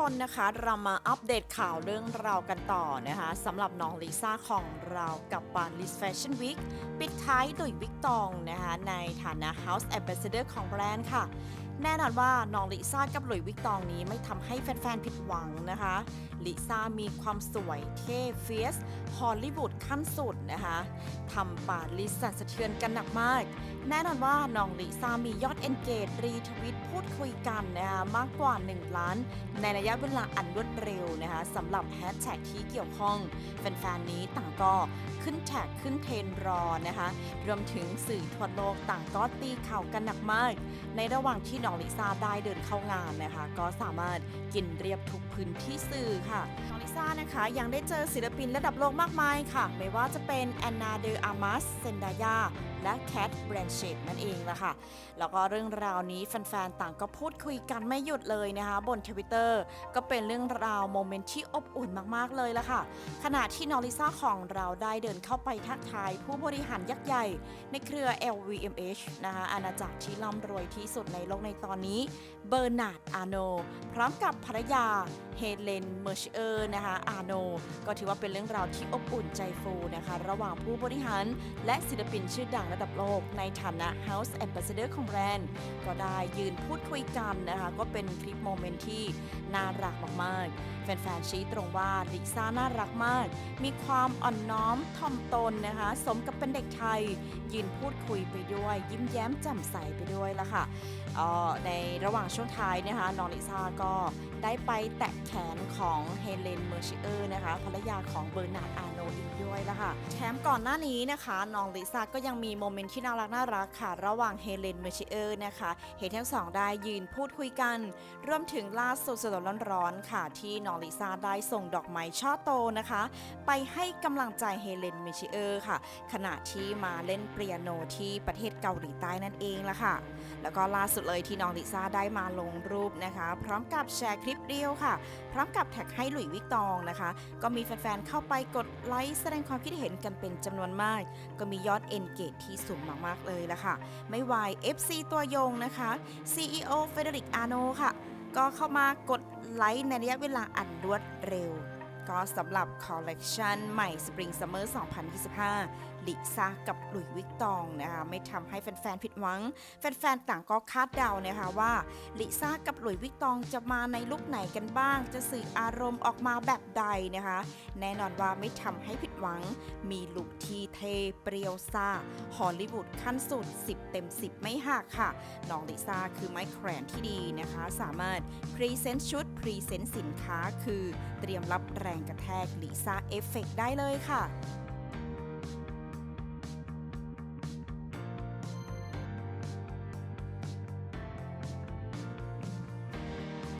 คนนะคะเรามาอัปเดตข่าวเรื่องราวกันต่อนะคะสำหรับน้องลิซ่าของเรากับปานลิสแฟชั่นวิกปิดท้ายโดยวิกตองนะคะในฐานะ House Ambassador ของแบรนด์ค่ะ แน่นอนว่าน้องลิซ่ากับหลุยวิกตองนี้ไม่ทำให้แฟนๆผิดหวังนะคะ ลิซ่ามีความสวยเท่เฟียสฮอลลีวูดขั้นสุดนะคะทำปาลิสสั่นสะเทือนกันหนักมาก แน่นอนว่าน้องลิซ่ามียอดเอนเกจรีทวิตพูดคุยกันนะคะมากกว่า 1 ล้าน ในระยะเวลาอันรวดเร็วนะคะสำหรับแฮชแท็กที่เกี่ยวข้องแฟนๆนี้ต่างก็ ขึ้นแท็กขึ้นเทรนรอนะคะ รวมถึงสื่อทั่วโลกต่างก็ตีข่าวกันหนักมาก ในระหว่างที่น้องลิซ่าได้เดินเข้างานนะคะ ก็สามารถกินเรียบทุกพื้นที่สื่อค่ะ น้องลิซ่านะคะยังได้เจอศิลปินระดับโลกมากมายค่ะ ไม่ว่าจะเป็นแอนนาเดออามัสเซนดายาและแคทแบรนเชตนั่นเองละค่ะ แล้วก็เรื่องราวนี้แฟนๆ ต่างก็พูดคุยกันไม่หยุดเลยนะคะ บนทวิตเตอร์ก็เป็นเรื่องราวโมเมนต์ที่อบอุ่นมากๆเลยละค่ะ ขณะที่นองลิซ่าของเราได้เดินเข้าไปทักทายผู้บริหารยักษ์ใหญ่ในเครือ LVMH นะคะอาณาจักรที่ร่ำรวยที่สุดในโลกในตอนนี้ เบอร์นาร์ดอาโน พร้อมกับภรรยา เฮเลนเมอร์ชเชอร์นะคะอาโน ก็ถือว่าเป็นเรื่องราวที่อบอุ่นใจฟูนะคะ ระหว่างผู้บริหาร และศิลปินชื่อดังระดับโลก ในฐานะ House Ambassador ของแบรนด์ ก็ได้ยืนพูดคุยกันนะคะ ก็เป็นคลิปโมเมนต์ที่น่ารักมากๆ แฟนๆชี้ตรงว่าลิซ่าน่ารักมาก มีความอ่อนน้อมถ่อมตนนะคะ สมกับเป็นเด็กไทย ยืนพูดคุยไปด้วย ยิ้มแย้มแจ่มใสไปด้วยละค่ะเอ่อในระหว่างช่วงท้ายนะคะน้องลิซ่าก็ได้ไปแตะแขนของเฮเลนเมอร์ชิเออร์นะคะภรรยาของเบอร์นาร์ดอา อีกด้วยละค่ะแถมก่อนหน้านี้นะคะน้องลิซ่าก็ยังมีโมเมนต์ที่น่ารักน่ารักค่ะ ระหว่างเฮเลนเมชิเออร์นะคะเห็นทั้งสองได้ยืนพูดคุยกัน รวมถึงล่าสุดสดร้อนๆค่ะ ที่น้องลิซ่าได้ส่งดอกไม้ช่อโตนะคะ ไปให้กำลังใจเฮเลนเมชิเออร์ค่ะ ขณะที่มาเล่นเปียโนที่ประเทศเกาหลีใต้นั่นเองละค่ะ แล้วก็ล่าสุดเลยที่น้องลิซ่าได้มาลงรูปนะคะ พร้อมกับแชร์คลิปเดียวค่ะ พร้อมกับแท็กให้หลุยวิกตองนะคะ ก็มีแฟนๆเข้าไปกดไลค์แสดงความคิดเห็นกันเป็นจำนวนมาก ก็มียอดเอนเกจที่สูงมากๆเลยละค่ะ ไม่วาย FC ตัวยงนะคะ CEO เฟเดริกอาโนค่ะ ก็เข้ามากดไลค์ในระยะเวลาอันรวดเร็ว ก็สำหรับคอลเลกชันใหม่ Spring Summer 2025 ลิซ่ากับหลุยส์วิกตองนะคะไม่ทำให้แฟนๆผิดหวัง แฟนๆต่างก็คาดเดานะคะว่าลิซ่ากับหลุยส์วิกตองจะมาในลุคไหนกันบ้าง จะสื่ออารมณ์ออกมาแบบใดนะคะ แน่นอนว่าไม่ทำให้ผิดหวัง มีลุคที่เทเปรียวซ่าฮอลลีวูดขั้นสุด 10 เต็ม 10 ไม่หักค่ะ น้องลิซ่าคือไม้แขวนที่ดีนะคะ สามารถพรีเซนต์ชุดพรีเซนต์สินค้าคือเตรียมรับแรงกระแทกลิซ่าเอฟเฟกได้เลยค่ะ